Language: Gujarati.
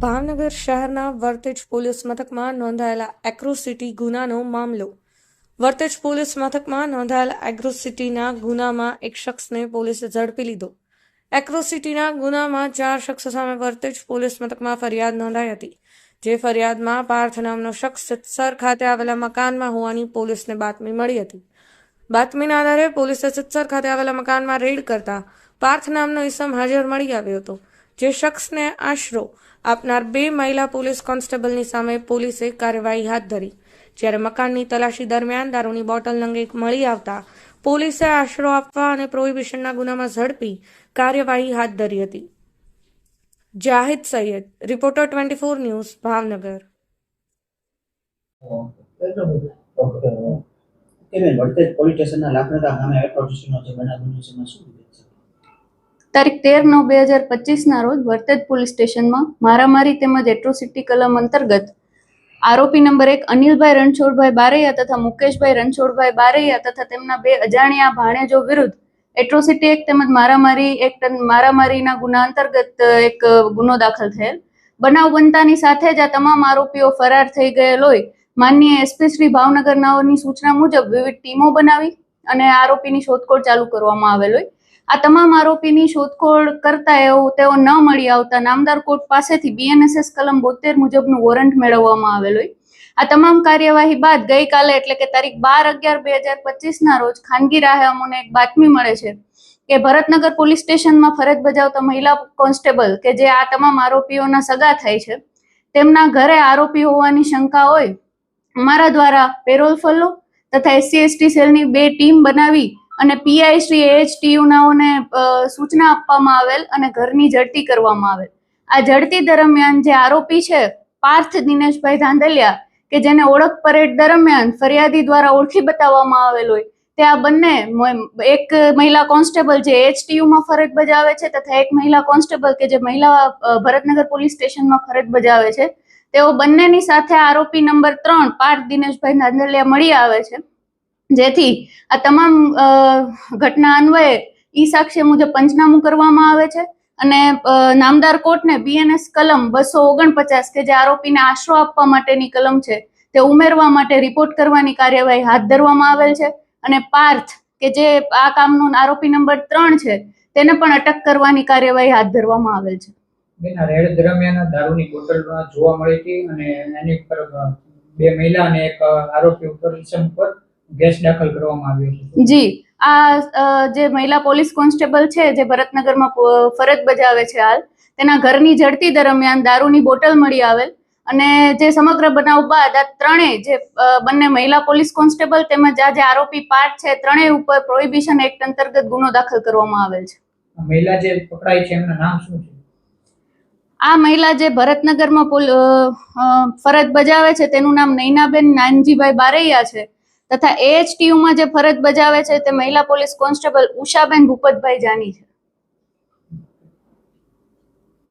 ભાવનગર શહેરના વર્તેજ પોલીસ મથકમાં નોંધાયેલા એક્રોસિટી ગુનાનો મામલો. વર્તેજ પોલીસ મથકમાં નોંધાયેલા એગ્રોસિટીના ગુનામાં એક શખ્સને પોલીસે ઝડપી લીધો. એક્રોસિટીના ગુનામાં ચાર શખ્સો સામે વર્તેજ પોલીસ મથકમાં ફરિયાદ નોંધાઈ હતી, જે ફરિયાદમાં પાર્થ નામનો શખ્સ સિત્સર ખાતે આવેલા મકાનમાં હોવાની પોલીસને બાતમી મળી હતી. બાતમીના આધારે પોલીસે સિત્સર ખાતે આવેલા મકાનમાં રેડ કરતા પાર્થ નામનો ઈસમ હાજર મળી આવ્યો હતો. જે શખ્સને આશરો આપનાર બે મહિલા પોલીસ કોન્સ્ટેબલની સામે પોલીસે કાર્યવાહી હાથ ધરી. જ્યારે મકાનની તલાશી દરમિયાન દારૂની બોટલ એક મળી આવતા પોલીસે આશરો આપવા અને પ્રોહિબિશનના ગુનામાં ઝડપી કાર્યવાહી હાથ ધરી હતી. Zahid Sayyed, reporter twenty four news, Bhavnagar. Police સ્ટેશનના લાખનગા ગામે એટ્રોસિટીનો જે બનાવ છે, એમાં શું વિગત છે? તારીખ તેર નવ બે હજાર પચીસના રોજ વર્તેજ પોલીસ સ્ટેશનમાં મારામારી તેમજ એટ્રોસિટી કલમ અંતર્ગત આરોપી નંબર એક અનિલભાઈ રણછોડભાઈ બારૈયા તથા મુકેશભાઈ રણછોડભાઈ બારૈયા તથા તેમના બે અજાણ્યા ભાણેજો વિરુદ્ધ એટ્રોસિટી એક્ટ તેમજ મારામારી એક્ટ મારામારીના ગુના અંતર્ગત એક ગુનો દાખલ થયેલ. બનાવ બનતાની સાથે જ આ તમામ આરોપીઓ ફરાર થઈ ગયેલ હોય. માનનીય એસપી શ્રી ભાવનગરનાઓની સૂચના મુજબ વિવિધ ટીમો બનાવી અને આરોપીની શોધખોળ ચાલુ કરવામાં આવેલ હોય. આ તમામ આરોપીની શોધખોળ કરતા એવું તેઓ ન મળી આવતા નામદાર કોર્ટ પાસેથી બીએનએસએસ કલમ બોતેર મુજબનું વોરંટ મેળવવામાં આવેલ આ તમામ કાર્યવાહી બાદ ગઈકાલે એટલે કે તારીખ બાર અગિયાર બે હજાર પચીસના રોજ ખાનગી રાહે અમને એક બાતમી મળે છે કે ભરતનગર પોલીસ સ્ટેશનમાં ફરજ બજાવતા મહિલા કોન્સ્ટેબલ કે જે આ તમામ આરોપીઓના સગા થાય છે, તેમના ઘરે આરોપી હોવાની શંકા હોય અમારા દ્વારા પેરોલ ફલો તથા એસસી, એસટી સેલની બે ટીમ બનાવી અને પીઆઈ શ્રી એએચટીયુનાઓને સૂચના આપવામાં આવેલ અને ઘરની ઝડપી કરવામાં આવેલ. આ ઝડપી દરમિયાન જે આરોપી છે, પાર્થ દિનેશભાઈ ધાંધલિયા, કે જેને ઓળખ પરેડ દરમિયાન ફરિયાદી દ્વારા ઓળખી બતાવવામાં આવેલ હોય, તે આ બંને એક મહિલા કોન્સ્ટેબલ જે એચટીયુમાં ફરજ બજાવે છે, તથા એક મહિલા કોન્સ્ટેબલ કે જે મહિલા ભરતનગર પોલીસ સ્ટેશનમાં ફરજ બજાવે છે, તેઓ બંનેની સાથે આરોપી નંબર ત્રણ, પાર્થ દિનેશભાઈ ધાંધલિયા મળી આવે છે. જેથી આ તમામ ઘટના અન્વયે ઈ સાક્ષ્ય મુજબ પંચનામું કરવામાં આવે છે અને નામદાર કોર્ટને બીએનએસ કલમ બસો ઓગણપચાસ કે જે આરોપીને આશરો આપવા માટેની કલમ છે તે ઉમેરવા માટે રિપોર્ટ કરવાની કાર્યવાહી હાથ ધરવામાં આવેલ છે અને પાર્થ, કે જે આ કામનો આરોપી નંબર ત્રણ છે તેને પણ અટક કરવાની કાર્યવાહી હાથ ધરવામાં આવેલ છે. જોવા મળી હતી અને એની ઉપર બે મહિલા અને એક આરોપી ઉપર કેસ દાખલ કરવામાં આવ્યો જી આ જે મહિલા પોલીસ કોન્સ્ટેબલ છે જે ભરતનગરમાં ફરજ બજાવે છે હાલ તેના ઘરની ઝડપી દરમિયાન દારૂની બોટલ મળી આવેલ અને જે સમગ્ર બનાવ બાદ આ ત્રણેય જે બંને મહિલા પોલીસ કોન્સ્ટેબલ તેમજ આ જે આરોપી પાર્ટ છે ત્રણેય ઉપર પ્રોહિબિશન એક્ટ અંતર્ગત ગુનો દાખલ કરવામાં આવેલ છે. આ મહિલા જે પકડાઈ છે એમનું નામ શું છે? આ મહિલા જે ભરતનગરમાં ફરજ બજાવે છે તેનું નામ નૈનાબેન નાનજીભાઈ બારૈયા છે. તથા એએચટીયુમાં જે ફરજ બજાવે છે તે મહિલા પોલીસ કોન્સ્ટેબલ ઉષાબેન ભૂપતભાઈ જાની છે.